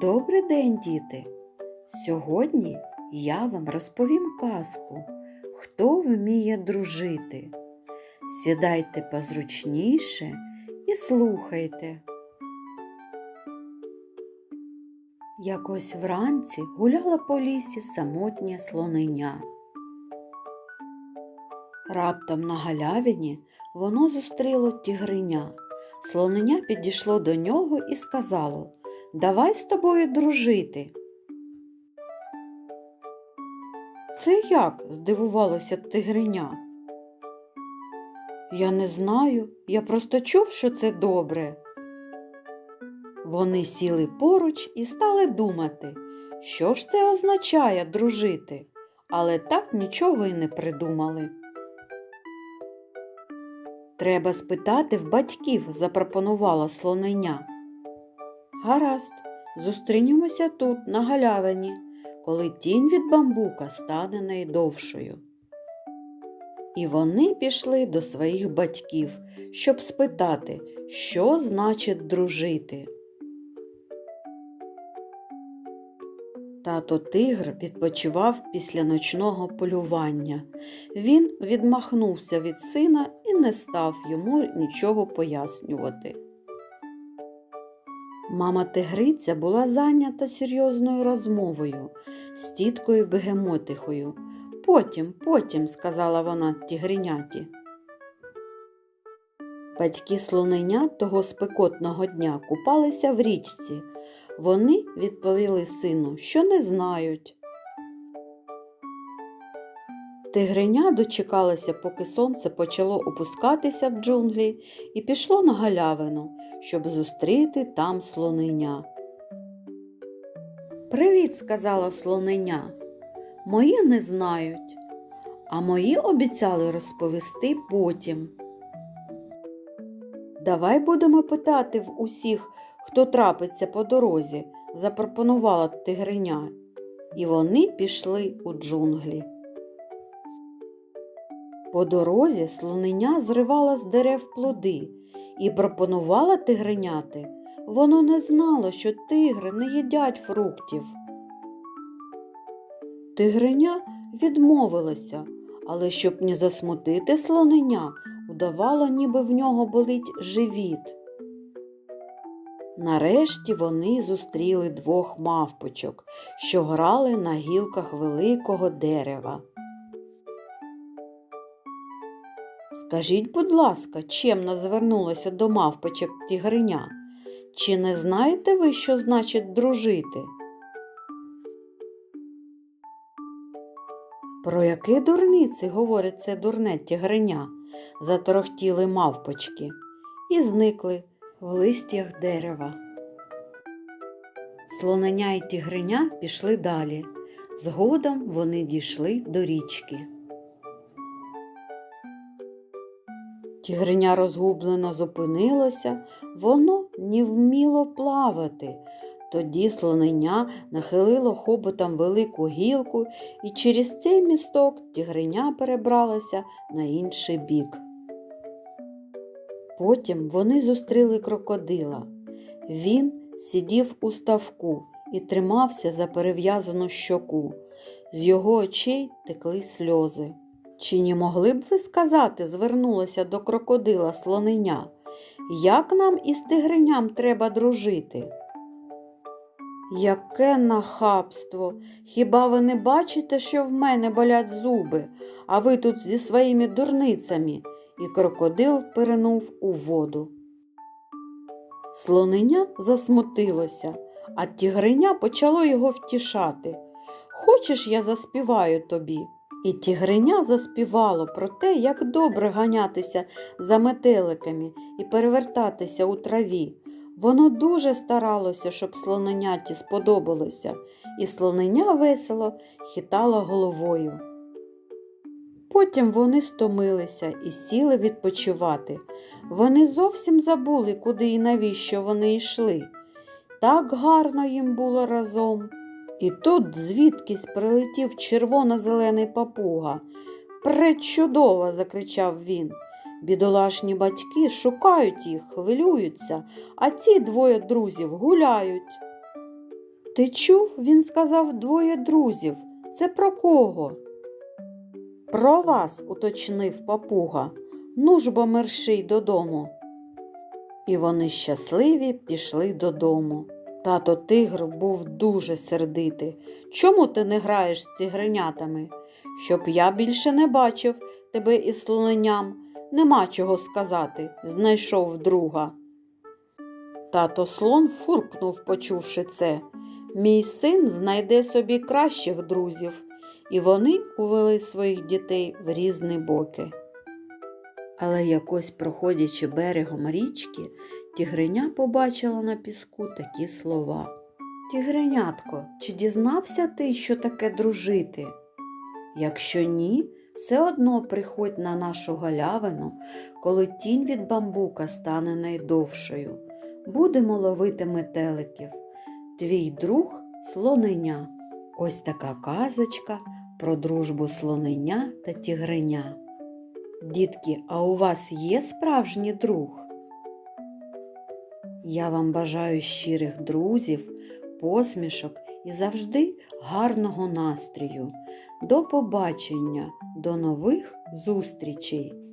Добрий день, діти! Сьогодні я вам розповім казку, хто вміє дружити. Сідайте позручніше і слухайте. Якось вранці гуляла по лісі самотнє слонення. Раптом на галявині воно зустріло тігриня. Слонення підійшло до нього і сказало Давай з тобою дружити. Це як? здивувалося тигриня. Я не знаю, я просто чув, що це добре. Вони сіли поруч і стали думати, що ж це означає дружити, але так нічого й не придумали. Треба спитати в батьків, запропонувала слонення. Гаразд, зустрінемося тут, на галявині, коли тінь від бамбука стане найдовшою. І вони пішли до своїх батьків, щоб спитати, що значить дружити. Тато тигр відпочивав після ночного полювання. Він відмахнувся від сина і не став йому нічого пояснювати. Мама тигриця була зайнята серйозною розмовою з тіткою бегемотихою. Потім, потім, сказала вона тігриняті. Батьки слонення того спекотного дня купалися в річці. Вони відповіли сину, що не знають. Тигриня дочекалася, поки сонце почало опускатися в джунглі, і пішло на галявину, щоб зустріти там слонення. Привіт, сказала слонення. Мої не знають, а мої обіцяли розповісти потім. Давай будемо питати в усіх, хто трапиться по дорозі, запропонувала тигриня, і вони пішли у джунглі. По дорозі слонення зривала з дерев плоди і пропонувала тигриняти. Воно не знало, що тигри не їдять фруктів. Тигриня відмовилася, але щоб не засмутити слонення, удавало, ніби в нього болить живіт. Нарешті вони зустріли двох мавпочок, що грали на гілках великого дерева. Скажіть, будь ласка, чемно звернулася до мавпочок тігриня. Чи не знаєте ви, що значить дружити? Про які дурниці говорить це дурне тігриня? заторохтіли мавпочки і зникли в листях дерева. Слонення і тігриня пішли далі. Згодом вони дійшли до річки. Тігриня розгублено зупинилося, воно не вміло плавати. Тоді слонення нахилило хоботом велику гілку, і через цей місток тігриня перебралася на інший бік. Потім вони зустріли крокодила. Він сидів у ставку і тримався за перев'язану щоку. З його очей текли сльози. Чи не могли б ви сказати, звернулася до крокодила слонення, як нам із тигриням треба дружити? Яке нахабство! Хіба ви не бачите, що в мене болять зуби, а ви тут зі своїми дурницями? І крокодил перенув у воду. Слонення засмутилося, а тігриня почало його втішати. Хочеш, я заспіваю тобі? І тігриня заспівало про те, як добре ганятися за метеликами і перевертатися у траві. Воно дуже старалося, щоб слоненяті сподобалося, і слонення весело хитало головою. Потім вони стомилися і сіли відпочивати. Вони зовсім забули, куди і навіщо вони йшли. Так гарно їм було разом. І тут звідкись прилетів червоно-зелений папуга. Пречудово! закричав він. Бідолашні батьки шукають їх, хвилюються, а ці двоє друзів гуляють. Ти чув, він сказав двоє друзів. Це про кого? Про вас, уточнив папуга. Ну ж бо мерщій додому. І вони щасливі пішли додому. Тато тигр був дуже сердитий. Чому ти не граєш з тігренятами? Щоб я більше не бачив тебе із слоненям. Нема чого сказати, знайшов друга. Тато слон фуркнув, почувши це. Мій син знайде собі кращих друзів, і вони увели своїх дітей в різні боки. Але якось, проходячи берегом річки, тігриня побачила на піску такі слова. Тігренятко, чи дізнався ти, що таке дружити? Якщо ні, все одно приходь на нашу галявину, коли тінь від бамбука стане найдовшою. Будемо ловити метеликів. Твій друг слоненя. Ось така казочка про дружбу слоненя та тігреня. Дітки, а у вас є справжній друг? Я вам бажаю щирих друзів, посмішок і завжди гарного настрію. До побачення, до нових зустрічей!